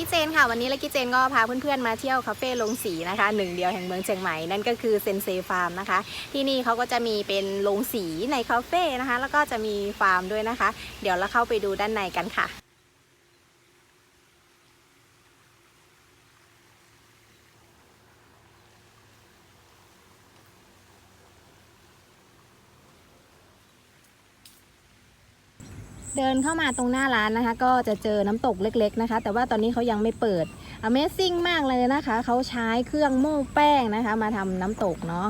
กี้เจนค่ะ วันนี้ลักกี้เจนก็พาเพื่อนๆมาเที่ยวคาเฟ่ลงสีนะคะหนึ่งเดียวแห่งเมืองเชียงใหม่นั่นก็คือเซนเซฟาร์มนะคะ ที่นี่เขาก็จะมีเป็นลงสีในคาเฟ่นะคะ แล้วก็จะมีฟาร์มด้วยนะคะ เดี๋ยวเราเข้าไปดูด้านในกันค่ะ เดินเข้ามาตรงหน้าร้านนะคะ ก็จะเจอน้ำตกเล็ก ๆนะคะ แต่ว่าตอนนี้เขายังไม่เปิด Amazing มากเลยนะคะ เขาใช้เครื่องโม่แป้งนะคะ มาทำน้ำตกเนาะ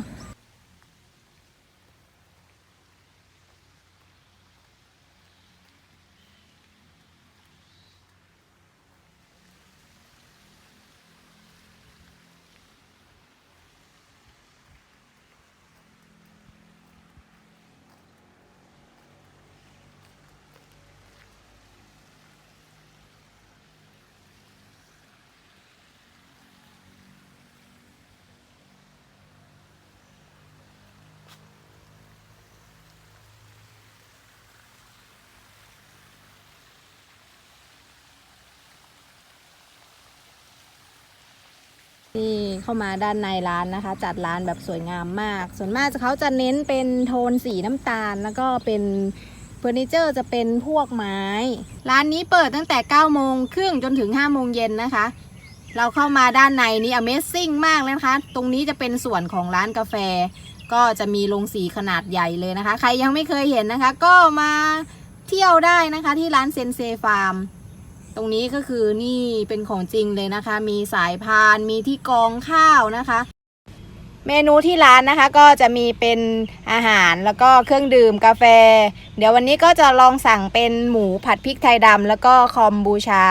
นี่เข้ามาด้านในร้านนะคะ จัดร้านแบบสวยงามมาก ส่วนมากเขาจะเน้นเป็นโทนสีน้ำตาล แล้วก็เป็นเฟอร์นิเจอร์จะเป็นพวกไม้ ร้านนี้เปิดตั้งแต่ 9 โมงครึ่งจนถึง 5 โมงเย็นนะคะ เราเข้ามาด้านในนี่ Amazing มากเลยนะคะ ตรงนี้จะเป็นส่วนของร้านกาแฟ ก็จะมีโรงสีขนาดใหญ่เลยนะคะ ใครยังไม่เคยเห็นนะคะ ก็มาเที่ยวได้นะคะที่ร้านเซนเซฟาร์ม ตรงนี้ก็คือนี่เป็นของจริงเลยนะคะ มีสายพานมีที่กองข้าวนะคะ เมนูที่ร้านนะคะก็จะมีเป็นอาหารแล้วก็เครื่องดื่มกาแฟ เดี๋ยววันนี้ก็จะลองสั่งเป็นหมูผัดพริกไทยดำแล้วก็คอมบูชา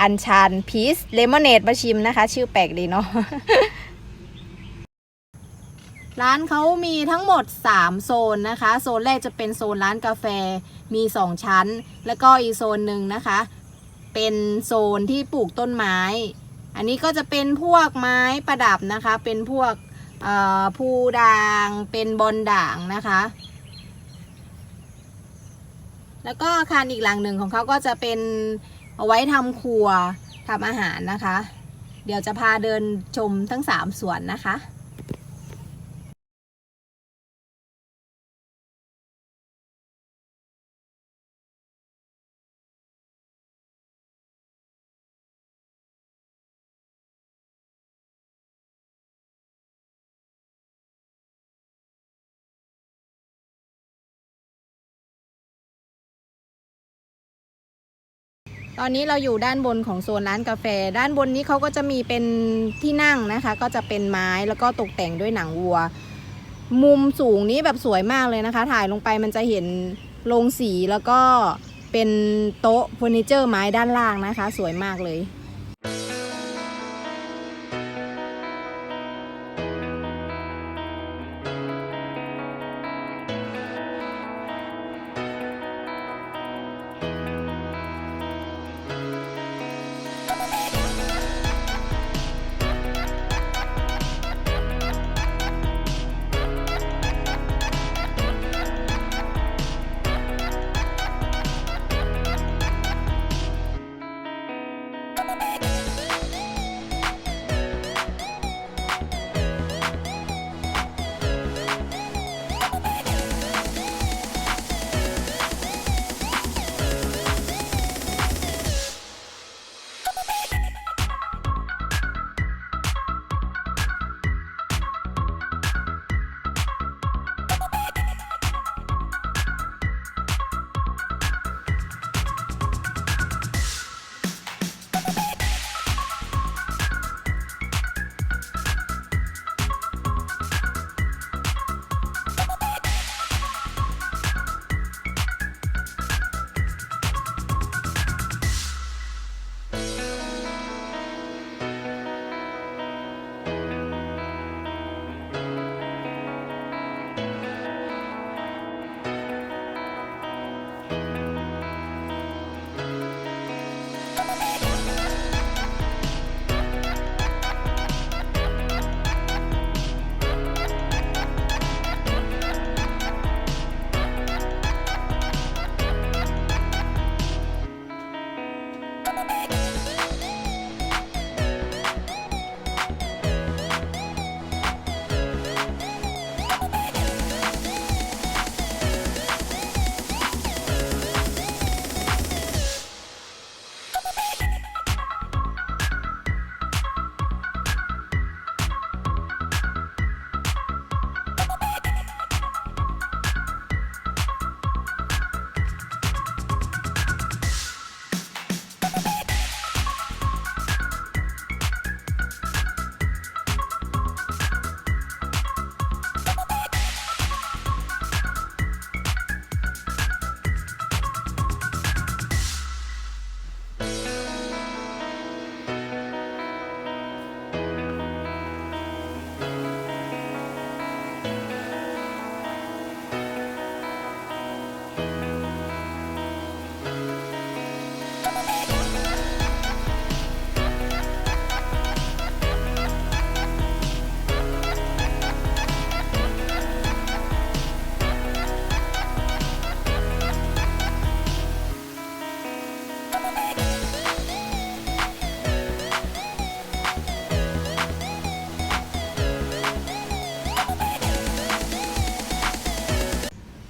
อันชันพีซเลมอนเนดมาชิมนะคะ ชื่อแปลกดีเนาะร้านเขามีทั้งหมด 3 โซนนะคะ โซนแรกจะเป็นโซนร้านกาแฟมี 2 ชั้น แล้วก็อีกโซนหนึ่งนะคะ เป็นโซนที่ปลูกต้นไม้ อันนี้ก็จะเป็นพวกไม้ประดับนะคะ เป็นพวกเอ่อภูด่าง เป็นบอลด่างนะคะ แล้วก็อาคารอีกหลังหนึ่งของเขาก็จะเป็นเอาไว้ทำครัวทำอาหารนะคะ เดี๋ยวจะพาเดินชมทั้ง3ส่วนนะคะ ตอนนี้เราอยู่ด้านบนของโซนร้านกาแฟ ด้านบนนี้เขาก็จะมีเป็นที่นั่งนะคะ ก็จะเป็นไม้แล้วก็ตกแต่งด้วยหนังวัว มุมสูงนี้แบบสวยมากเลยนะคะ ถ่ายลงไปมันจะเห็นโรงสีแล้วก็เป็นโต๊ะเฟอร์นิเจอร์ไม้ด้านล่างนะคะ สวยมากเลย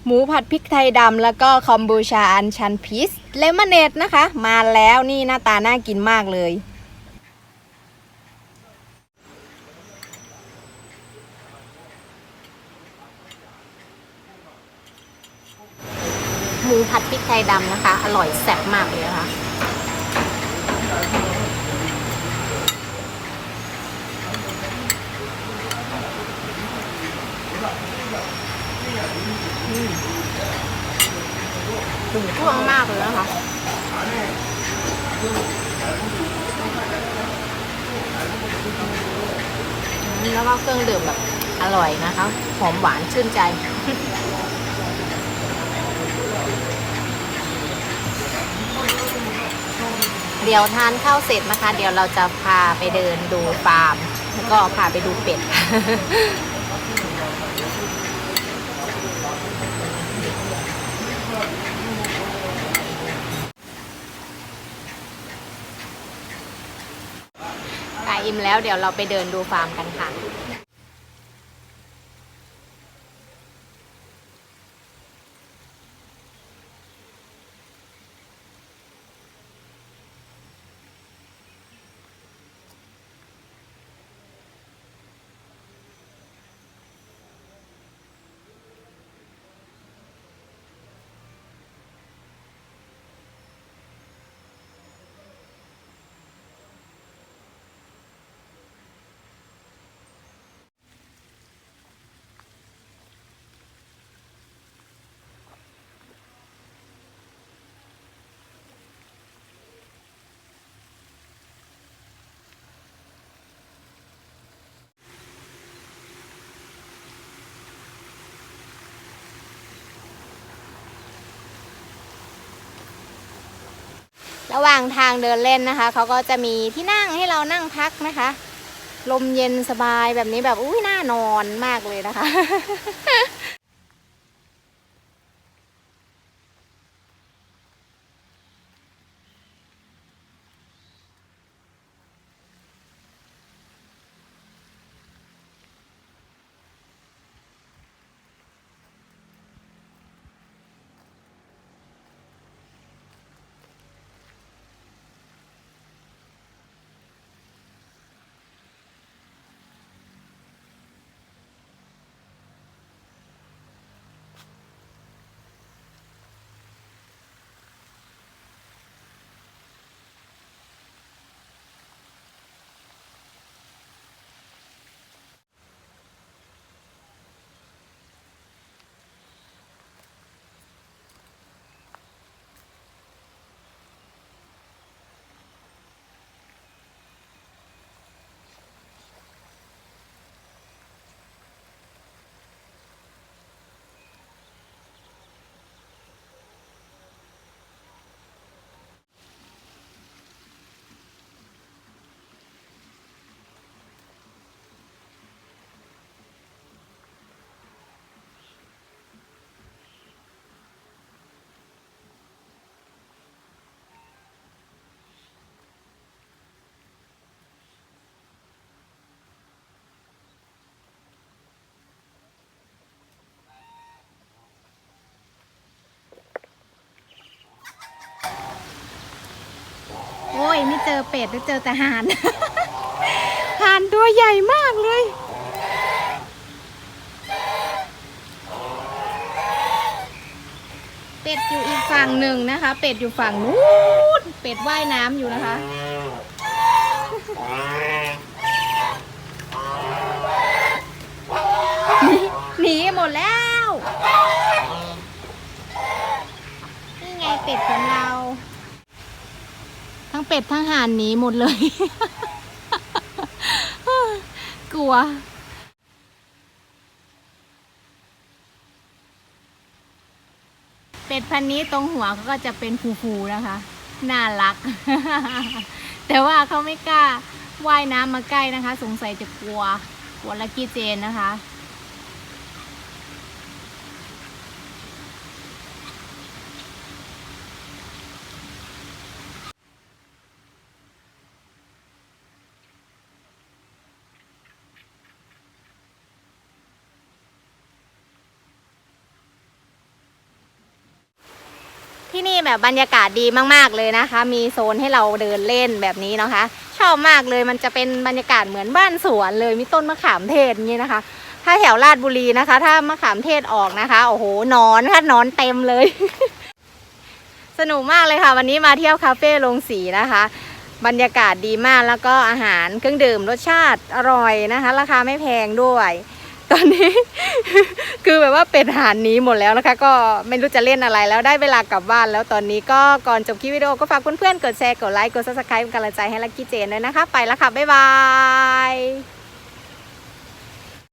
หมูผัดพริกไทยดำแล้วก็คอมบูชาอันชันพีสเลมอนเนดนะคะ มาแล้วนี่หน้าตาน่ากินมากเลย หมูผัดพริกไทยดำนะคะ อร่อยแซ่บมากเลยนะคะ ถึงช่วงมากเลยนะคะแล้วก็เครื่องดื่มแบบอร่อยนะคะ หอมหวานชื่นใจเดี๋ยวทานข้าวเสร็จนะคะ เดี๋ยวเราจะพาไปเดินดูฟาร์ม แล้วก็พาไปดูเป็ด อิ่มแล้วเดี๋ยวเราไปเดินดูฟาร์มกันค่ะ ระหว่างทางเดินเล่นนะคะ เขาก็จะมีที่นั่งให้เรานั่งพักนะคะ ลมเย็นสบายแบบนี้แบบอุ้ยน่านอนมากเลยนะคะ ยไม่เจอเป็ดไม่เจอแต่ห่าน ห่านตัวใหญ่มากเลย เป็ดอยู่อีกฝั่งหนึ่งนะคะ เป็ดอยู่ฝั่งนู้นเป็ดว่ายน้ำอยู่นะคะ หนีหมดแล้ว นี่ไงเป็ดของเรา เป็ดทั้งห่านหนีหมดเลย กลัวเป็ดพันนี้ตรงหัวเขาก็จะเป็นฟูๆนะคะ น่ารัก แต่ว่าเขาไม่กล้าว่ายน้ำมาใกล้นะคะ สงสัยจะกลัวกลัวลักกี้เจนนะคะ ที่นี่แบบบรรยากาศดีมากๆเลยนะคะ มีโซนให้เราเดินเล่นแบบนี้นะคะ ชอบมากเลยมันจะเป็นบรรยากาศเหมือนบ้านสวนเลยมีต้นมะขามเทศนี้นะคะ ถ้าแถวลาดบุรีนะคะ ถ้ามะขามเทศออกนะคะโอ้โหนอนค่ะนอนเต็มเลย สนุกมากเลยค่ะ วันนี้มาเที่ยวคาเฟ่ลงสีนะคะ บรรยากาศดีมากแล้วก็อาหารเครื่องดื่มรสชาติอร่อยนะคะ ราคาไม่แพงด้วย ตอนนี้ คือแบบว่าเป็นหานนี้หมดแล้วนะคะ ก็ไม่รู้จะเล่นอะไรแล้วได้เวลากลับบ้านแล้วตอนนี้ก็ก่อนจบคลิปวิดีโอก็ฝากเพื่อนๆกดแชร์กดไลค์กดซับสไครป์เป็นกำลังใจให้ลักกี้เจนด้วยนะคะ ไปแล้วค่ะ บ๊ายบาย